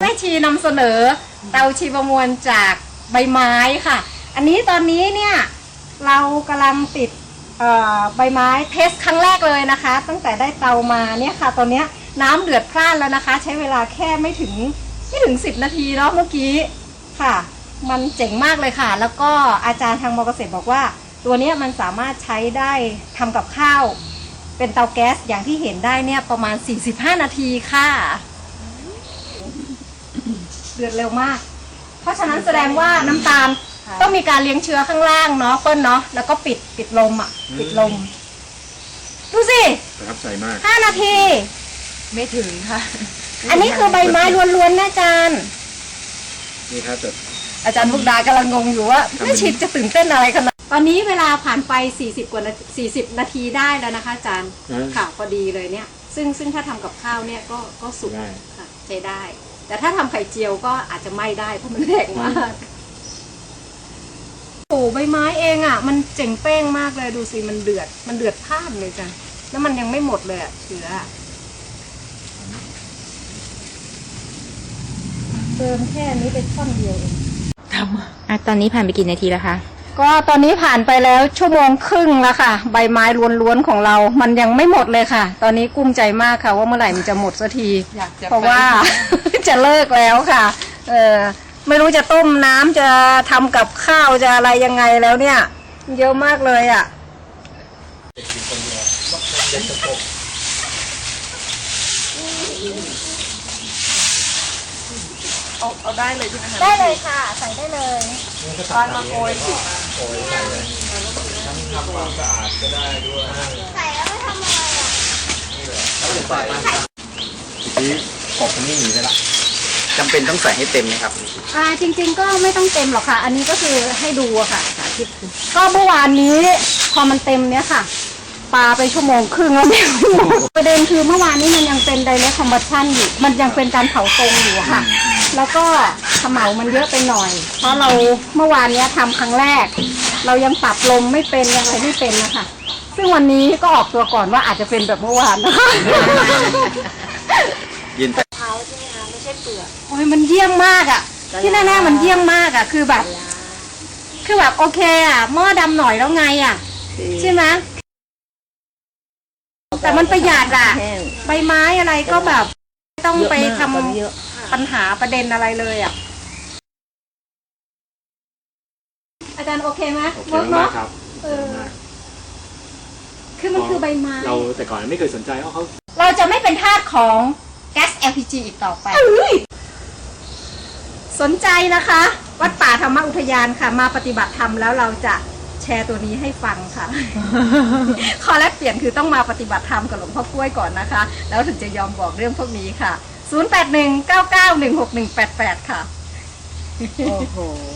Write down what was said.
แม่ชีนำเสนอเตาชีวมวลจากใบไม้ค่ะ อันนี้ตอนนี้เนี่ยเรากำลังติดเอ่อใบไม้เทสครั้งแรกเลยนะคะ ตั้งแต่ได้เตามาเนี่ยค่ะ ตอนเนี้ยน้ำเดือดพล่านแล้วนะคะ ใช้เวลาแค่ไม่ถึงไม่ถึง 10 นาทีเนาะเมื่อกี้ค่ะ มันเจ๋งมากเลยค่ะ แล้วก็อาจารย์ทางมอเกษตรบอกว่า ตัวเนี้ยมันสามารถใช้ได้ทำกับข้าว เป็นเตาแก๊สอย่างที่เห็นได้เนี่ยประมาณ 45 นาทีค่ะ ดือดเร็วมาก เพราะฉะนั้นแสดงว่าน้ำตาลต้องมีการเลี้ยงเชื้อข้างล่างเนาะเปิ้ลเนาะแล้วก็ปิดปิดลมอะ ปิดลม ดูสิประทับใจมาก ห้านาที ไม่ถึงค่ะ อันนี้คือใบไม้ล้วนๆนะอาจารย์ นี่ครับแต่อาจารย์มุกดากำลังงงอยู่ว่าทำเป็นแม่ชิดจะตื่นเต้นอะไรขนาดตอนนี้เวลาผ่านไป 40 กว่านาที40 นาทีได้แล้วนะคะอาจารย์นะค่ะพอดีเลยเนี่ย ซึ่งซึ่งถ้าทำกับข้าวเนี่ยก็ก็สุกได้ ค่ะใช้ได้ แต่ถ้าทำไข่เจียวก็อาจจะไหม้ได้เพราะมันแรงมากโอ้ใบไม้เองอะ มันเจ๋งเป้งมากเลยดูสิมันเดือด มันเดือดพล่านเลยจ้ะแล้วมันยังไม่หมดเลยอะเชื้ออะเติมแค่นี้เป็นช่องเดียวเองทำอะตอนนี้ผ่านไปกี่นาทีแล้วคะก็ตอนนี้ผ่านไปแล้วชั่วโมงครึ่งแล้วค่ะ ใบไม้ล้วนๆของเรา มันยังไม่หมดเลยค่ะ ตอนนี้กุ้มใจมากค่ะ ว่าเมื่อไหร่มันจะหมดสักทีอยากจะเพราะว่า จะเลิกแล้วค่ะ เออไม่รู้จะต้มน้ำจะทำกับข้าวจะอะไรยังไงแล้วเนี่ย เยอะมากเลยอะเอาเอาได้เลยใช่ไหมคะได้เลยค่ะ ใส่ได้เลยตอนมาโกยสิทีกบมันนี่หนีไปละ จำเป็นต้องใส่ให้เต็มไหมครับ อ่าจริงๆก็ไม่ต้องเต็มหรอกค่ะ อันนี้ก็คือให้ดูอะค่ะสาธิตก็เมื่อวานนี้พอมันเต็มเนี้ยค่ะปลาไปชั่วโมงครึ่งแล้วไม่หมดประเด็นคือเมื่อวานนี้มันยังเป็นไดเรกคอมบัชชันอยู่ มันยังเป็นการเผาตรงอยู่อะค่ะ แล้วก็เขมเหลามันเยอะไปหน่อย เพราะเราเมื่อวานเนี้ยทำครั้งแรก เรายังปรับลมไม่เป็นยังอะไรไม่เป็นนะคะซึ่งวันนี้ก็ออกตัวก่อนว่าอาจจะเป็นแบบเมื่อวานนะคะยินไปเท้าใช่ไหมคะไม่ใช่เปลือก โอ้ยมันเยี่ยมมากอะ ที่แน่ๆมันเยี่ยมมากอะ คือแบบ คือแบบโอเคอะหม้อดำหน่อยแล้วไงอะ ใช่ไหมแต่มันประหยัดอะ ใบไม้อะไรก็แบบไม่ต้องไปทำปัญหาประเด็นอะไรเลยอะ อาจารย์โอเคไหมโอเควิร์กมาเนาะกครับเออคือมันคือใบไม้เราแต่ก่อนไม่เคยสนใจว่าเขาเราจะไม่เป็นทาสของ แก๊ส LPG อีกต่อไป สนใจนะคะ วัดป่าธรรมอุทยานค่ะ มาปฏิบัติธรรมแล้วเราจะแชร์ตัวนี้ให้ฟังค่ะ ข้อแรกเปลี่ยนคือต้องมาปฏิบัติธรรมกับหลวงพ่อกล้วยก่อนนะคะ แล้วถึงจะยอมบอกเรื่องพวกนี้ค่ะ 0819916188 ค่ะ โอ้โห